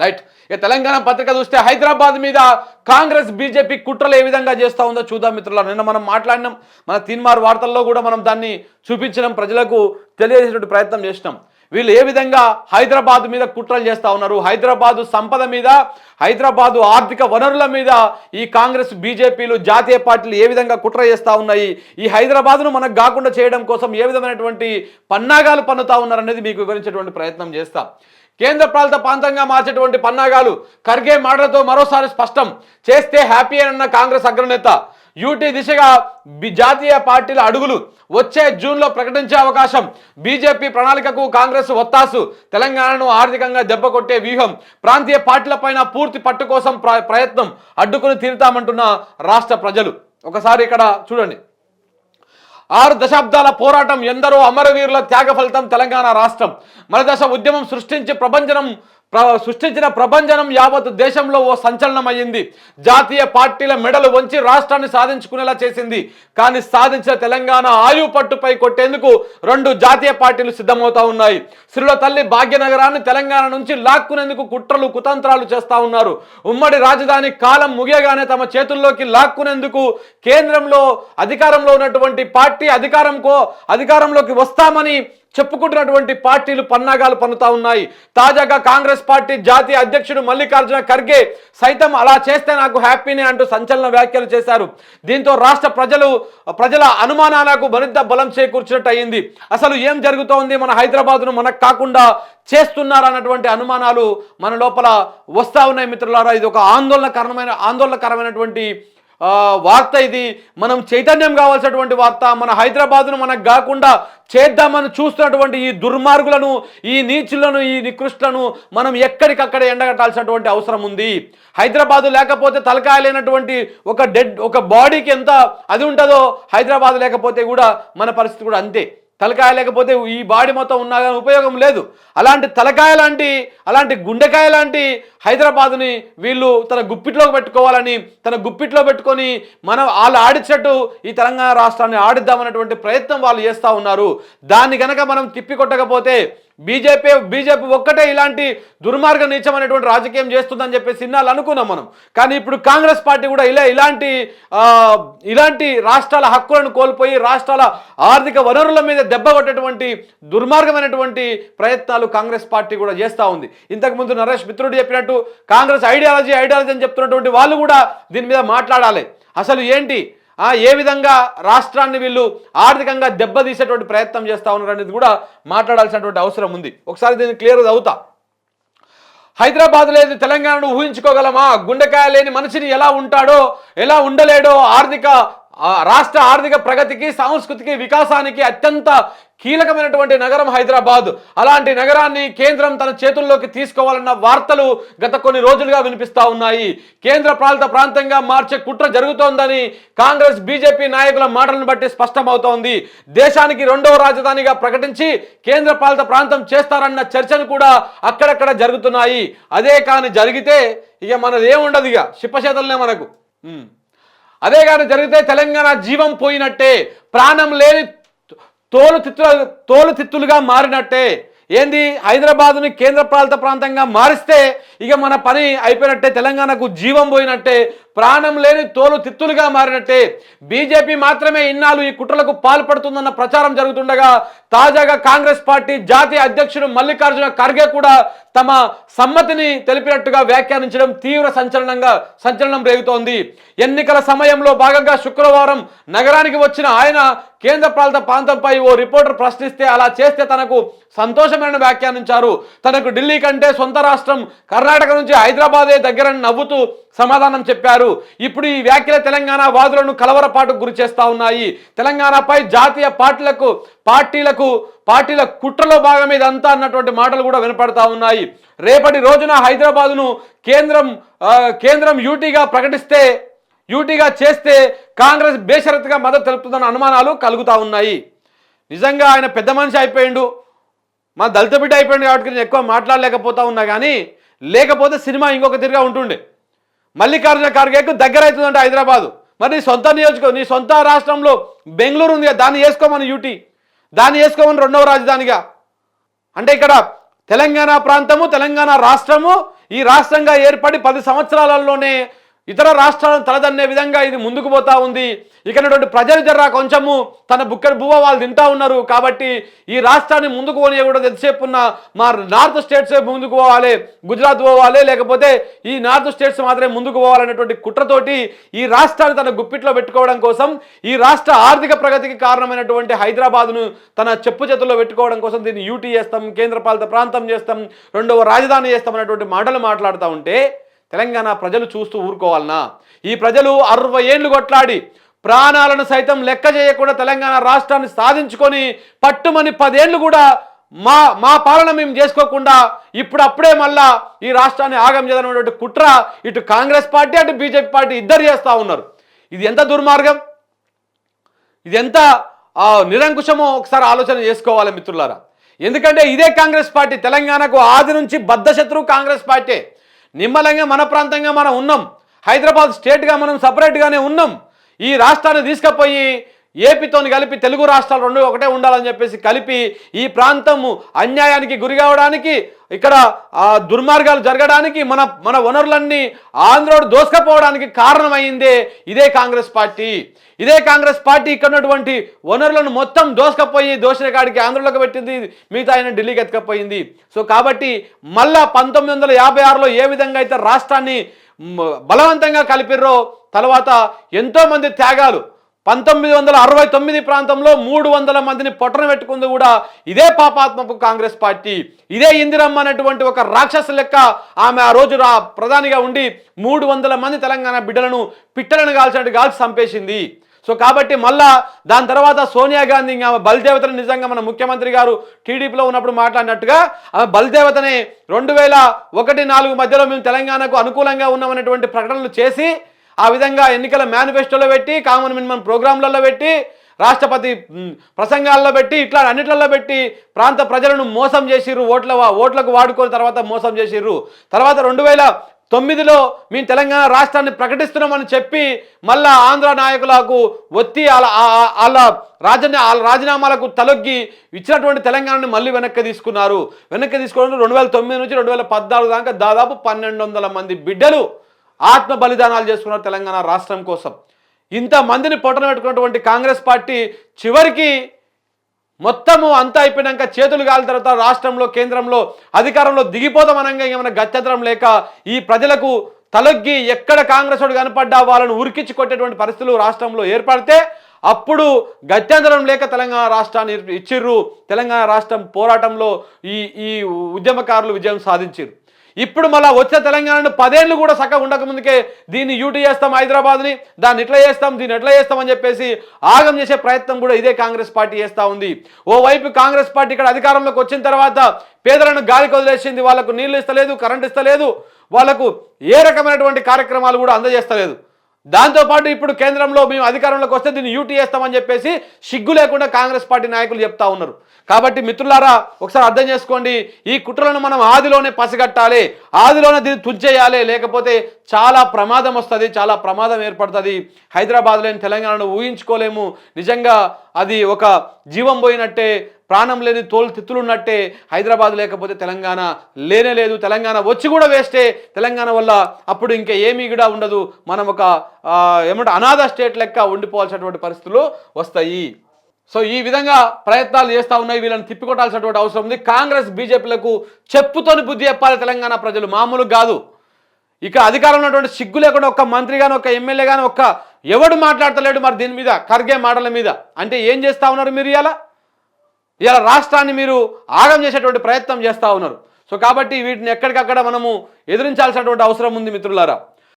Right ఇక తెలంగాణ పత్రిక చూస్తే హైదరాబాద్ మీద కాంగ్రెస్ బీజేపీ కుట్రలు ఏ విధంగా చేస్తూ ఉందో చూద్దాం మిత్రుల నిన్న మనం మాట్లాడినాం మన తీన్మార్ వార్తల్లో కూడా మనం దాన్ని చూపించడం ప్రజలకు తెలియజేసేటువంటి ప్రయత్నం చేసినాం. వీళ్ళు ఏ విధంగా హైదరాబాద్ మీద కుట్రలు చేస్తూ ఉన్నారు? హైదరాబాదు సంపద మీద హైదరాబాదు ఆర్థిక వనరుల మీద ఈ కాంగ్రెస్ బీజేపీలు జాతీయ పార్టీలు ఏ విధంగా కుట్ర చేస్తూ ఉన్నాయి? ఈ హైదరాబాద్ను మనకు కాకుండా చేయడం కోసం ఏ విధమైనటువంటి పన్నాగాలు పన్నుతా ఉన్నారనేది మీకు వివరించేటువంటి ప్రయత్నం చేస్తాం. కేంద్ర పాలిత ప్రాంతంగా మార్చేటువంటి పన్నాగాలు ఖర్గే మాటలతో మరోసారి స్పష్టం. చేస్తే హ్యాపీ అన్న కాంగ్రెస్ అగ్రనేత. యూటీ దిశగా బి- జాతీయ పార్టీల అడుగులు వచ్చే జూన్లో ప్రకటించే అవకాశం. బీజేపీ ప్రణాళికకు కాంగ్రెస్ ఒత్తాసు. తెలంగాణను ఆర్థికంగా దెబ్బకొట్టే వ్యూహం. ప్రాంతీయ పార్టీలపైన పూర్తి పట్టు కోసం ప్ర- ప్రయత్నం అడ్డుకుని తీరుతామంటున్న రాష్ట్ర ప్రజలు. ఒకసారి ఇక్కడ చూడండి. ఆరు దశాబ్దాల పోరాటం ఎందరో అమరవీరుల త్యాగ ఫలితం తెలంగాణ రాష్ట్రం. మన దశ ఉద్యమం సృష్టించి ప్రభంజనం సృష్టించిన ప్రభంజనం యావత్ దేశంలో ఓ సంచలనం అయ్యింది జాతీయ పార్టీల మెడలు వంచి రాష్ట్రాన్ని సాధించుకునేలా చేసింది. కానీ సాధించిన తెలంగాణ ఆయు పట్టుపై కొట్టేందుకు రెండు జాతీయ పార్టీలు సిద్ధమవుతా ఉన్నాయి. శ్రీల తల్లి భాగ్యనగరాన్ని తెలంగాణ నుంచి లాక్కునేందుకు కుట్రలు కుతంత్రాలు చేస్తా ఉన్నారు. ఉమ్మడి రాజధాని కాలం ముగియగానే తమ చేతుల్లోకి లాక్కునేందుకు కేంద్రంలో అధికారంలో ఉన్నటువంటి పార్టీ అధికారంకో అధికారంలోకి వస్తామని చెప్పుకుంటున్నటువంటి పార్టీలు పన్నాగాలు పన్నుతా ఉన్నాయి. తాజాగా కాంగ్రెస్ పార్టీ జాతీయ అధ్యక్షుడు మల్లికార్జున ఖర్గే సైతం అలా చేస్తే నాకు హ్యాపీనే అంటూ సంచలన వ్యాఖ్యలు చేశారు. దీంతో రాష్ట్ర ప్రజలు ప్రజల అనుమానాలకు మరింత బలం చేకూర్చినట్టు అయింది. అసలు ఏం జరుగుతోంది? మన హైదరాబాద్ను మనకు కాకుండా చేస్తున్నారన్నటువంటి అనుమానాలు మన లోపల వస్తా ఉన్నాయి మిత్రులారా. ఇది ఒక ఆందోళనకరమైన ఆందోళనకరమైనటువంటి వార్త ఇది. మనం చైతన్యం కావాల్సినటువంటి వార్త మన హైదరాబాద్ను మనకు కాకుండా చేద్దామని చూస్తున్నటువంటి ఈ దుర్మార్గులను ఈ నీచులను ఈ నికృష్టులను మనం ఎక్కడికక్కడ ఎండగట్టాల్సినటువంటి అవసరం ఉంది. హైదరాబాదు లేకపోతే తలకాయ లేనటువంటి ఒక డెడ్ ఒక బాడీకి ఎంత అది ఉంటుందో హైదరాబాద్ లేకపోతే కూడా మన పరిస్థితి కూడా అంతే. తలకాయ లేకపోతే ఈ బాడీ మొత్తం ఉన్నా కానీ ఉపయోగం లేదు. అలాంటి తలకాయ లాంటి అలాంటి గుండెకాయ లాంటి హైదరాబాదుని వీళ్ళు తన గుప్పిట్లోకి పెట్టుకోవాలని తన గుప్పిట్లో పెట్టుకొని మనం వాళ్ళు ఆడిచ్చట్టు ఈ తెలంగాణ రాష్ట్రాన్ని ఆడిద్దామన్నటువంటి ప్రయత్నం వాళ్ళు చేస్తూ ఉన్నారు. దాన్ని కనుక మనం తిప్పికొట్టకపోతే బీజేపీ బీజేపీ ఒక్కటే ఇలాంటి దుర్మార్గ నీచమైనటువంటి రాజకీయం చేస్తుందని చెప్పేసి ఇన్నాళ్ళు అనుకున్నాం మనం. కానీ ఇప్పుడు కాంగ్రెస్ పార్టీ కూడా ఇలా ఇలాంటి ఇలాంటి రాష్ట్రాల హక్కులను కోల్పోయి రాష్ట్రాల ఆర్థిక వనరుల మీద దెబ్బ కొట్టేటువంటి దుర్మార్గమైనటువంటి ప్రయత్నాలు కాంగ్రెస్ పార్టీ కూడా చేస్తూ ఉంది. ఇంతకుముందు నరేష్ మిత్రుడు చెప్పినట్టు కాంగ్రెస్ ఐడియాలజీ ఐడియాలజీ అని చెప్తున్నటువంటి వాళ్ళు కూడా దీని మీద మాట్లాడాలి. అసలు ఏంటి? ఏ విధంగా రాష్ట్రాన్ని వీళ్ళు ఆర్థికంగా దెబ్బతీసేటువంటి ప్రయత్నం చేస్తా ఉన్నారు అనేది కూడా మాట్లాడాల్సినటువంటి అవసరం ఉంది. ఒకసారి దీన్ని క్లియర్ అవుతా హైదరాబాద్ లేదు తెలంగాణను ఊహించుకోగలమా? గుండెకాయ లేని మనిషిని ఎలా ఉంటాడో ఎలా ఉండలేడో ఆర్థిక రాష్ట్ర ఆర్థిక ప్రగతికి సాంస్కృతికి వికాసానికి అత్యంత కీలకమైనటువంటి నగరం హైదరాబాద్. అలాంటి నగరాన్ని కేంద్రం తన చేతుల్లోకి తీసుకోవాలన్న వార్తలు గత కొన్ని రోజులుగా వినిపిస్తా ఉన్నాయి. కేంద్ర పాలిత ప్రాంతంగా మార్చే కుట్ర జరుగుతోందని కాంగ్రెస్ బీజేపీ నాయకుల మాటలను బట్టి స్పష్టమవుతోంది. దేశానికి రెండవ రాజధానిగా ప్రకటించి కేంద్ర పాలిత ప్రాంతం చేస్తారన్న చర్చలు కూడా అక్కడక్కడ జరుగుతున్నాయి. అదే కానీ జరిగితే ఇక మనది ఏముండదు ఇక. శిప్పచేతలనే మనకు. అదే కానీ జరిగితే తెలంగాణ జీవం పోయినట్టే ప్రాణం లేని తోలు తిత్తుల తోలు తిత్తులుగా మారినట్టే. ఏంది? హైదరాబాదుని కేంద్ర పాలిత ప్రాంతంగా మారిస్తే ఇక మన పని అయిపోయినట్టే తెలంగాణకు జీవం పోయినట్టే. ప్రాణం లేని తోలు తిత్తులుగా మారినట్టే. బీజేపీ మాత్రమే ఇన్నాళ్ళు ఈ కుట్రలకు పాల్పడుతుందన్న ప్రచారం జరుగుతుండగా తాజాగా కాంగ్రెస్ పార్టీ జాతీయ అధ్యక్షుడు మల్లికార్జున ఖర్గే కూడా తమ సమ్మతిని తెలిపినట్టుగా వ్యాఖ్యానించడం తీవ్ర సంచలనంగా సంచలనం రేగుతోంది. ఎన్నికల సమయంలో భాగంగా శుక్రవారం నగరానికి వచ్చిన ఆయన కేంద్ర పాలిత ప్రాంతంపై ఓ రిపోర్టర్ ప్రశ్నిస్తే అలా చేస్తే తనకు సంతోషమైన వ్యాఖ్యానించారు. తనకు ఢిల్లీ కంటే సొంత రాష్ట్రం కర్ణాటక నుంచి హైదరాబాదే దగ్గరని నవ్వుతూ సమాధానం చెప్పారు. ఇప్పుడు ఈ వ్యాఖ్యల తెలంగాణ వాదులను కలవరపాటుకు గురి చేస్తూ ఉన్నాయి. తెలంగాణపై జాతీయ పార్టీలకు పార్టీలకు పార్టీల కుట్రలో భాగం ఇదంతా అన్నటువంటి మాటలు కూడా వినపడతా ఉన్నాయి. రేపటి రోజున హైదరాబాదును కేంద్రం కేంద్రం యూటీగా ప్రకటిస్తే యూటీగా చేస్తే కాంగ్రెస్ బేషరత్గా మద్దతు తెలుపుతుందన్న అనుమానాలు కలుగుతా ఉన్నాయి. నిజంగా ఆయన పెద్ద మనిషి అయిపోయిండు. మా దళిత బిడ్డ అయిపోయింది కాబట్టి నేను ఎక్కువ మాట్లాడలేకపోతా ఉన్నా కానీ లేకపోతే సినిమా ఇంకొక తిరిగా ఉంటుండే. మల్లికార్జున ఖార్గేకు దగ్గర అవుతుందంటే హైదరాబాదు. మరి నీ సొంత నియోజక నీ సొంత రాష్ట్రంలో బెంగళూరు ఉంది దాన్ని వేసుకోమని యూటీ. దాన్ని వేసుకోమని రెండవ రాజధానిగా. అంటే ఇక్కడ తెలంగాణ ప్రాంతము తెలంగాణ రాష్ట్రము ఈ రాష్ట్రంగా ఏర్పడి పది సంవత్సరాలలోనే ఇతర రాష్ట్రాలను తలదన్నే విధంగా ఇది ముందుకు పోతా ఉంది. ఇకనటువంటి ప్రజలు జర్రా కొంచెము తన బుక్కడి బువ్వ వాళ్ళు తింటా ఉన్నారు. కాబట్టి ఈ రాష్ట్రాన్ని ముందుకు పోనీయకూడదు ఎంతసేపు ఉన్న మా నార్త్ స్టేట్స్ ముందుకు పోవాలి గుజరాత్ పోవాలి లేకపోతే ఈ నార్త్ స్టేట్స్ మాత్రమే ముందుకు పోవాలనేటువంటి కుట్రతోటి ఈ రాష్ట్రాన్ని తన గుప్పిట్లో పెట్టుకోవడం కోసం ఈ రాష్ట్ర ఆర్థిక ప్రగతికి కారణమైనటువంటి హైదరాబాద్ను తన చెప్పు చేతుల్లో పెట్టుకోవడం కోసం దీన్ని యూటీ చేస్తాం కేంద్రపాలిత ప్రాంతం చేస్తాం రెండవ రాజధాని చేస్తాం అనేటువంటి మాటలు మాట్లాడుతూ ఉంటే తెలంగాణ ప్రజలు చూస్తూ ఊరుకోవాలనా? ఈ ప్రజలు అరవై ఏళ్ళు కొట్లాడి ప్రాణాలను సైతం లెక్క చేయకుండా తెలంగాణ రాష్ట్రాన్ని సాధించుకొని పట్టుమని పదేళ్ళు కూడా మా మా పాలన మేము చేసుకోకుండా ఇప్పుడు అప్పుడే మళ్ళా ఈ రాష్ట్రాన్ని ఆగం చేయాలనేటువంటి కుట్ర ఇటు కాంగ్రెస్ పార్టీ అటు బీజేపీ పార్టీ ఇద్దరు చేస్తూ ఉన్నారు. ఇది ఎంత దుర్మార్గం? ఇది ఎంత నిరంకుశమో ఒకసారి ఆలోచన చేసుకోవాలి మిత్రులారా. ఎందుకంటే ఇదే కాంగ్రెస్ పార్టీ తెలంగాణకు ఆది నుంచి బద్ధశత్రువు కాంగ్రెస్ పార్టీ. నిమ్మలంగా మన ప్రాంతంగా మనం ఉన్నాం. హైదరాబాద్ స్టేట్గా మనం సపరేట్గానే ఉన్నాం. ఈ రాష్ట్రాన్ని తీసుకుపోయి ఏపీతోని కలిపి తెలుగు రాష్ట్రాలు రెండు ఒకటే ఉండాలని చెప్పేసి కలిపి ఈ ప్రాంతము అన్యాయానికి గురి కావడానికి ఇక్కడ దుర్మార్గాలు జరగడానికి మన మన వనరులన్నీ ఆంధ్రోడు దోసుకపోవడానికి కారణమైందే ఇదే కాంగ్రెస్ పార్టీ. ఇదే కాంగ్రెస్ పార్టీ ఇక్కడ ఉన్నటువంటి వనరులను మొత్తం దోసుకపోయి దోషణ కాడికి ఆంధ్రలోకి పెట్టింది మిగతా ఆయన ఢిల్లీకి ఎత్తుకపోయింది. సో కాబట్టి మళ్ళా పంతొమ్మిది వందల యాభై ఆరులో ఏ విధంగా అయితే రాష్ట్రాన్ని బలవంతంగా కలిపిర్రో తర్వాత ఎంతోమంది త్యాగాలు పంతొమ్మిది వందల అరవై తొమ్మిది ప్రాంతంలో మూడు వందల మందిని పొట్టన పెట్టుకుంది కూడా ఇదే పాపాత్మపు కాంగ్రెస్ పార్టీ. ఇదే ఇందిరమ్మ అనేటువంటి ఒక రాక్షస లెక్క ఆమె ఆ రోజు రా ప్రధానిగా ఉండి మూడు వందల మంది తెలంగాణ బిడ్డలను పిట్టలను కాల్చినట్టు కాల్చి చంపేసింది. సో కాబట్టి మళ్ళా దాని తర్వాత సోనియా గాంధీ ఇంకా ఆమె బలిదేవతను నిజంగా మన ముఖ్యమంత్రి గారు టీడీపీలో ఉన్నప్పుడు మాట్లాడినట్టుగా ఆమె బలిదేవతనే రెండు వేల ఒకటి నాలుగు మధ్యలో మేము తెలంగాణకు అనుకూలంగా ఉన్నామనేటువంటి ప్రకటనలు చేసి ఆ విధంగా ఎన్నికల మేనిఫెస్టోలో పెట్టి కామన్ మినిమం ప్రోగ్రాంలలో పెట్టి రాష్ట్రపతి ప్రసంగాల్లో పెట్టి ఇట్లా అన్నిట్లలో పెట్టి ప్రాంత ప్రజలను మోసం చేసిర్రు ఓట్ల ఓట్లకు వాడుకొని తర్వాత మోసం చేసిర్రు. తర్వాత రెండు వేల తొమ్మిదిలో మేము తెలంగాణ రాష్ట్రాన్ని ప్రకటిస్తున్నామని చెప్పి మళ్ళా ఆంధ్ర నాయకులకు ఒత్తి అలా వాళ్ళ రాజన్న వాళ్ళ రాజీనామాలకు తలొగ్గి ఇచ్చినటువంటి తెలంగాణని మళ్ళీ వెనక్కి తీసుకున్నారు. వెనక్కి తీసుకోవడం రెండు వేల తొమ్మిది నుంచి రెండు వేల పద్నాలుగు దాకా దాదాపు పన్నెండు వందల మంది బిడ్డలు ఆత్మ బలిదానాలు చేసుకున్నారు తెలంగాణ రాష్ట్రం కోసం. ఇంతమందిని పొట్టన పెట్టుకున్నటువంటి కాంగ్రెస్ పార్టీ చివరికి మొత్తము అంతా అయిపోయినాక చేతులు కాలిన తర్వాత రాష్ట్రంలో కేంద్రంలో అధికారంలో దిగిపోదాం అనగా ఏమైనా గత్యంతరం లేక ఈ ప్రజలకు తలొగ్గి ఎక్కడ కాంగ్రెస్ వాడు కనపడ్డా వాళ్ళను ఉరికించి కొట్టేటువంటి పరిస్థితులు రాష్ట్రంలో ఏర్పడితే అప్పుడు గత్యంతరం లేక తెలంగాణ రాష్ట్రాన్ని ఇచ్చిర్రు. తెలంగాణ రాష్ట్రం పోరాటంలో ఈ ఈ ఉద్యమకారులు విజయం సాధించారు ఇప్పుడు మళ్ళీ వచ్చే తెలంగాణను పదేళ్ళు కూడా చక్కగా ఉండకముందుకే దీన్ని యూటీ చేస్తాం హైదరాబాద్ని దాన్ని ఇట్లా చేస్తాం దీన్ని ఎట్లా చేస్తాం అని చెప్పేసి ఆగం చేసే ప్రయత్నం కూడా ఇదే కాంగ్రెస్ పార్టీ చేస్తూ ఉంది. ఓవైపు కాంగ్రెస్ పార్టీ ఇక్కడ అధికారంలోకి వచ్చిన తర్వాత పేదలను గాలికి వదిలేసింది వాళ్ళకు నీళ్ళు ఇస్తలేదు కరెంట్ ఇస్తలేదు వాళ్ళకు ఏ రకమైనటువంటి కార్యక్రమాలు కూడా అందజేస్తలేదు. దాంతోపాటు ఇప్పుడు కేంద్రంలో మేము అధికారంలోకి వస్తే దీన్ని యూటీ చేస్తామని చెప్పేసి సిగ్గు లేకుండా కాంగ్రెస్ పార్టీ నాయకులు చెప్తా ఉన్నారు. కాబట్టి మిత్రులారా ఒకసారి అర్థం చేసుకోండి. ఈ కుట్రలను మనం ఆదిలోనే పసిగట్టాలి. ఆదిలోనే దీన్ని తుంచేయాలి. లేకపోతే చాలా ప్రమాదం వస్తుంది చాలా ప్రమాదం ఏర్పడుతుంది. హైదరాబాద్ లేని తెలంగాణను ఊహించుకోలేము. నిజంగా అది ఒక జీవం పోయినట్టే ప్రాణం లేని తోలు తిత్తులున్నట్టే. హైదరాబాద్ లేకపోతే తెలంగాణ లేనే లేదు. తెలంగాణ వచ్చి కూడా వేస్టే. తెలంగాణ వల్ల అప్పుడు ఇంకా ఏమీ కూడా ఉండదు. మనం ఒక ఏమంటే అనాథ స్టేట్ లెక్క ఉండిపోవాల్సినటువంటి పరిస్థితులు వస్తాయి. సో ఈ విధంగా ప్రయత్నాలు చేస్తూ ఉన్నాయి వీళ్ళని తిప్పికొట్టాల్సినటువంటి అవసరం ఉంది. కాంగ్రెస్ బీజేపీలకు చెప్పుతోని బుద్ధి చెప్పాలి తెలంగాణ ప్రజలు. మామూలు కాదు. ఇక అధికారంలో ఉన్నటువంటి సిగ్గు లేకుండా ఒక మంత్రి కానీ ఒక ఎమ్మెల్యే కానీ ఒక్క ఎవడు మాట్లాడతలేడు మరి దీని మీద ఖర్గే మాటల మీద. అంటే ఏం చేస్తూ ఉన్నారు మీరు ఇలా ఇలా రాష్ట్రాన్ని మీరు ఆగం చేసేటువంటి ప్రయత్నం చేస్తూ ఉన్నారు. సో కాబట్టి వీటిని ఎక్కడికక్కడ మనము ఎదిరించాల్సినటువంటి అవసరం ఉంది మిత్రులారా.